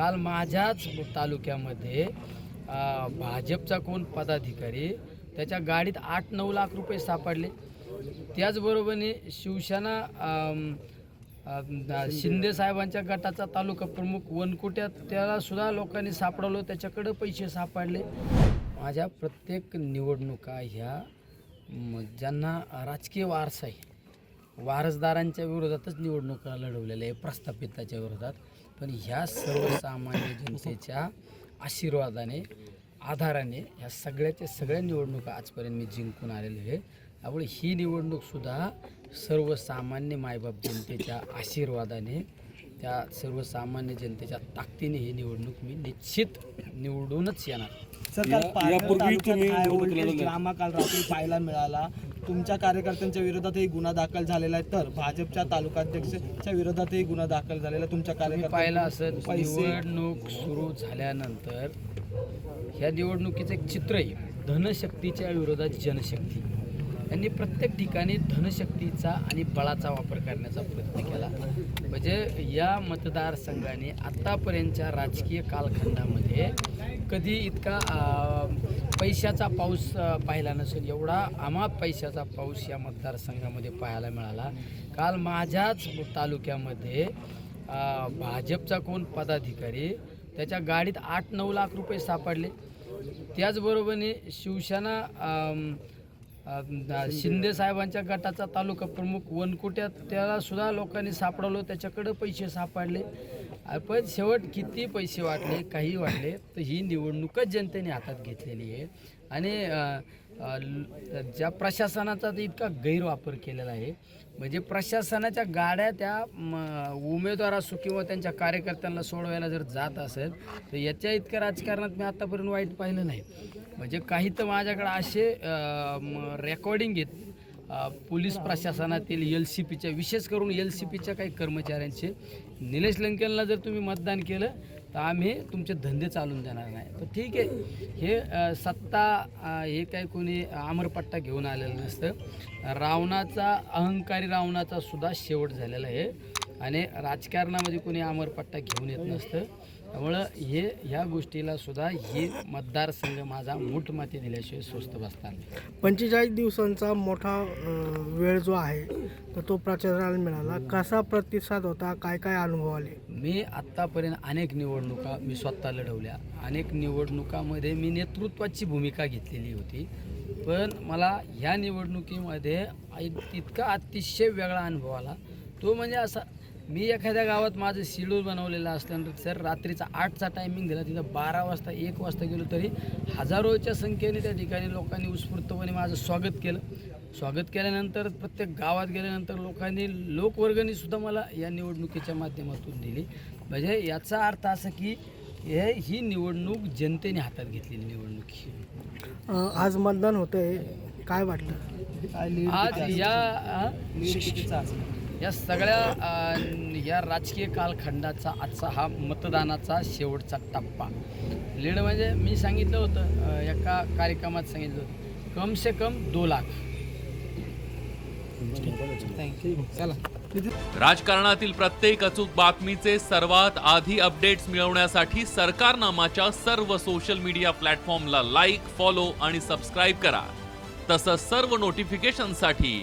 काल माझ्याच तालुक्यामध्ये भाजपचा कोण पदाधिकारी त्याच्या गाडीत आठ नऊ लाख रुपये सापडले. त्याचबरोबरीने शिवसेना शिंदे साहेबांच्या गटाचा तालुका प्रमुख वनकुट्यात त्याला सुद्धा लोकांनी सापडवलं त्याच्याकडं पैसे सापडले. माझ्या प्रत्येक निवडणुका ह्या ज्यांना राजकीय वारसा आहे वारसदारांच्या विरोधातच निवडणुका लढवलेल्या आहे प्रस्थापिताच्या विरोधात. पण ह्या सर्वसामान्य जनतेच्या आशीर्वादाने आधाराने ह्या सगळ्याच्या सगळ्या निवडणुका आजपर्यंत मी जिंकून आलेले आहे. त्यामुळे ही निवडणूकसुद्धा सर्वसामान्य मायबाप जनतेच्या आशीर्वादाने त्या सर्वसामान्य जनतेच्या ताकदीने ही निवडणूक मी निश्चित निवडूनच येणार. ड्रामा काल रात्री पाहायला मिळाला. तुमच्या कार्यकर्त्यांच्या विरोधातही गुन्हा दाखल झालेला आहे. तर भाजपच्या तालुकाध्यक्षाच्या विरोधातही गुन्हा दाखल झालेला आहे. तुमच्या तुम्ही पाहिलं असं पैसे निवडणूक सुरू झाल्यानंतर ह्या निवडणुकीचं एक चित्र आहे धनशक्तीच्या विरोधात जनशक्ती. त्यांनी प्रत्येक ठिकाणी धनशक्तीचा आणि बळाचा वापर करण्याचा प्रयत्न केला. म्हणजे या मतदारसंघाने आत्तापर्यंतच्या राजकीय कालखंडामध्ये कधी इतका पैशाचा पाऊस पाहिला नसेल एवढा अमाप पैशाचा पाऊस या मतदारसंघामध्ये पाहायला मिळाला. काल माझ्याच तालुक्यामध्ये भाजपचा कोण पदाधिकारी त्याच्या गाडीत आठ नऊ लाख रुपये सापडले. त्याचबरोबरीने शिवसेना शिंदे साहेबांच्या गटाचा तालुका प्रमुख वनकुट्यात त्याला सुद्धा लोकांनी सापडवलं त्याच्याकडं पैसे सापडले. पण शेवट किती पैसे वाटले काही वाटले तर ही निवडणूकच जनतेने हातात घेतलेली आहे. आणि ज्या प्रशासनाचा तर इतका गैरवापर केलेला आहे. म्हणजे प्रशासनाच्या गाड्या त्या म, उमेदवार असो किंवा त्यांच्या कार्यकर्त्यांना सोडवायला जर जात असेल तर याच्या इतक्या राजकारणात मी आत्तापर्यंत वाईट पाहिलं नाही. म्हणजे काही तर माझ्याकडे असे रेकॉर्डिंग आहेत. पोलीस प्रशासनातील एल सी पीच्या विशेष करून एल सी पीच्या काही कर्मचाऱ्यांचे. निलेश लंकेनला जर तुम्ही मतदान केलं तर आम्ही तुमचे धंदे चालून देणार नाही. तर ठीक आहे. हे सत्ता हे काही कोणी आमरपट्टा घेऊन आलेलं नसतं. रावणाचा अहंकारी रावणाचा सुद्धा शेवट झालेला आहे. आणि राजकारणामध्ये कोणी आमरपट्टा घेऊन येत नसतं. त्यामुळं हे ह्या गोष्टीला सुद्धा ही मतदारसंघ माझा मूठ माती दिल्याशिवाय स्वस्त बसणार नाही. पंचेचाळीस दिवसांचा मोठा अ, वेळ जो आहे तर तो प्रचाराला मिळाला. कसा प्रतिसाद होता? काय काय अनुभव आले? मी आत्तापर्यंत अनेक निवडणुका मी स्वतः लढवल्या. अनेक निवडणुकामध्ये मी नेतृत्वाची भूमिका घेतलेली होती. पण मला ह्या निवडणुकीमध्ये एक इतका अतिशय वेगळा अनुभव आला. तो म्हणजे असा मी एखाद्या गावात माझं शेड्यूल बनवलेलं असल्यानंतर सर रात्रीचा आठचा टायमिंग दिला. तिथं बारा वाजता एक वाजता गेलो तरी हजारोच्या संख्येने त्या ठिकाणी लोकांनी उत्स्फूर्तपणे माझं स्वागत केलं. स्वागत केल्यानंतर प्रत्येक गावात गेल्यानंतर लोकांनी लोकवर्गणीसुद्धा मला या निवडणुकीच्या माध्यमातून दिली. म्हणजे याचा अर्थ असा की हे ही निवडणूक जनतेने हातात घेतलेली निवडणूक ही. आज मतदान होतंय. काय लीड आज या या सगळ्या या राजकीय कालखंडाचा आजचा हा मतदानाचा शेवटचा टप्पा. लीड म्हणजे मी सांगितलं होतं एका कार्यक्रमात सांगितलं होतं कम से कम दो लाख. थँक्यू चला. राजकारणातील प्रत्येक अचूक बातमीचे सर्वात आधी अपडेट्स मिळवण्यासाठी सरकारनामाच्या सर्व सोशल मीडिया प्लॅटफॉर्मला लाईक फॉलो आणि सबस्क्राईब करा. तसंच सर्व नोटिफिकेशनसाठी